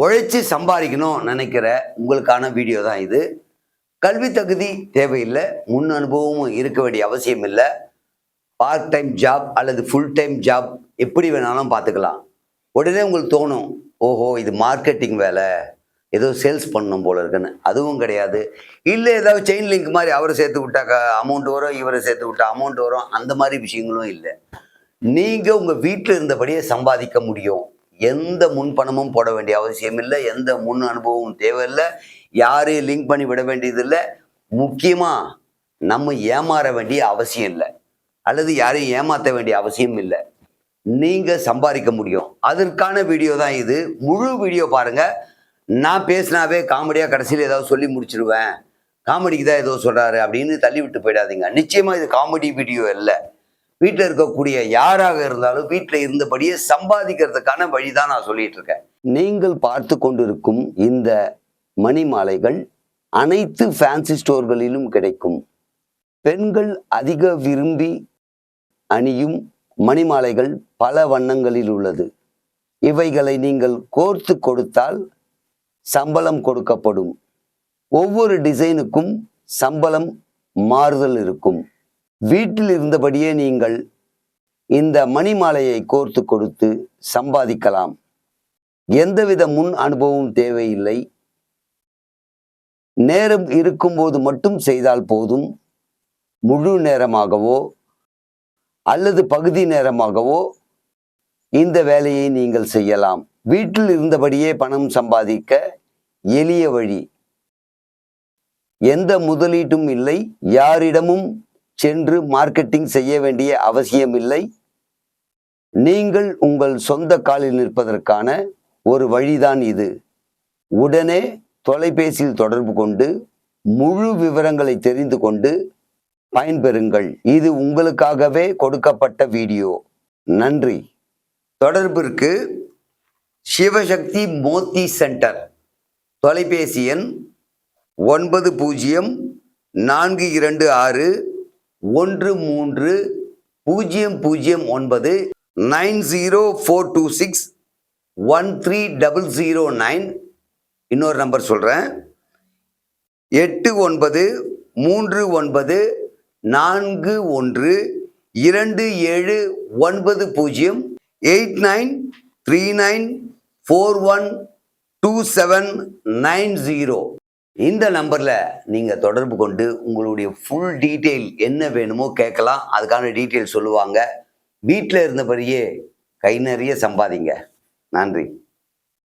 உழைச்சி சம்பாதிக்கணும் நினைக்கிற உங்களுக்கான வீடியோ தான் இது. கல்வி தகுதி தேவையில்லை. முன் அனுபவமும் இருக்க வேண்டிய அவசியம் இல்லை. பார்ட் டைம் ஜாப் அல்லது ஃபுல் டைம் ஜாப் எப்படி வேணாலும் பார்த்துக்கலாம். உடனே உங்களுக்கு தோணும் ஓஹோ இது மார்க்கெட்டிங் வேலை. ஏதோ சேல்ஸ் பண்ணணும் போல இருக்குன்னு. அதுவும் கிடையாது. இல்லை ஏதாவது செயின் லிங்க் மாதிரி அவரை சேர்த்து விட்டாக்கா அமௌண்ட் வரும் இவரை சேர்த்து விட்டா அமௌண்ட் வரும் அந்த மாதிரி விஷயங்களும் இல்லை. நீங்கள் உங்கள் வீட்டில் இருந்தபடியே சம்பாதிக்க முடியும். எந்த முன் பணமும் போட வேண்டிய அவசியம் இல்லை எந்த முன் அனுபவமும் தேவையில்லை யாரையும் லிங்க் பண்ணி விட வேண்டியதில்லை. முக்கியமாக நம்ம ஏமாற வேண்டிய அவசியம் இல்லை. அல்லது யாரையும் ஏமாற்ற வேண்டிய அவசியம் இல்லை. நீங்கள் சம்பாதிக்க முடியும். அதற்கான வீடியோ தான் இது. முழு வீடியோ பாருங்கள் நான் பேசினாவே காமெடியாக கடைசியில் ஏதாவது சொல்லி முடிச்சிடுவேன் காமெடிக்கு தான் ஏதோ சொல்கிறாரு அப்படின்னு தள்ளி விட்டு போயிடாதீங்க. நிச்சயமாக இது காமெடி வீடியோ இல்லை வீட்டில் இருக்கக்கூடிய யாராக இருந்தாலும் வீட்டில் இருந்தபடியே சம்பாதிக்கிறதுக்கான வழி தான் நான் சொல்லிட்டு இருக்கேன் நீங்கள் பார்த்து கொண்டிருக்கும் இந்த மணி மாலைகள் அனைத்து ஃபேன்சி ஸ்டோர்களிலும் கிடைக்கும். பெண்கள் அதிக விரும்பி அணியும் மணிமாலைகள் பல வண்ணங்களில் உள்ளது. இவைகளை நீங்கள் கோர்த்து கொடுத்தால் சம்பளம் கொடுக்கப்படும். ஒவ்வொரு டிசைனுக்கும் சம்பளம் மாறுதல் இருக்கும். வீட்டில் இருந்தபடியே நீங்கள் இந்த மணிமாலையை கோர்த்து கொடுத்து சம்பாதிக்கலாம். எந்தவித முன் அனுபவம் தேவையில்லை. நேரம் இருக்கும்போது மட்டும் செய்தால் போதும். முழு நேரமாகவோ அல்லது பகுதி நேரமாகவோ இந்த வேலையை நீங்கள் செய்யலாம். வீட்டில் இருந்தபடியே பணம் சம்பாதிக்க எளிய வழி. எந்த முதலீட்டும் இல்லை. யாரிடமும் சென்று மார்க்கெட்டிங் செய்ய வேண்டிய அவசியமில்லை. நீங்கள் உங்கள் சொந்த காலில் நிற்பதற்கான ஒரு வழிதான் இது. உடனே தொலைபேசியில் தொடர்பு கொண்டு முழு விவரங்களை தெரிந்து கொண்டு பயன்பெறுங்கள். இது உங்களுக்காகவே கொடுக்கப்பட்ட வீடியோ. நன்றி. தொடர்பிற்கு சிவசக்தி மோத்தி சென்டர். தொலைபேசி எண் ஒன்பது பூஜ்ஜியம் நான்கு இரண்டு ஆறு ஒன்று மூன்று பூஜ்ஜியம் பூஜ்ஜியம் ஒன்பது nine zero four two six one three double zero nine. இன்னொரு நம்பர் சொல்கிறேன் எட்டு ஒன்பது மூன்று ஒன்பது நான்கு ஒன்று இரண்டு ஏழு ஒன்பது பூஜ்ஜியம். Eight nine three nine four one two seven nine zero. இந்த நம்பரில் நீங்கள் தொடர்பு கொண்டு உங்களுடைய ஃபுல் டீட்டெயில் என்ன வேணுமோ கேட்கலாம். அதுக்கான டீட்டெயில் சொல்லுவாங்க. வீட்டில் இருந்தபடியே கை நிறைய சம்பாதிங்க. நன்றி.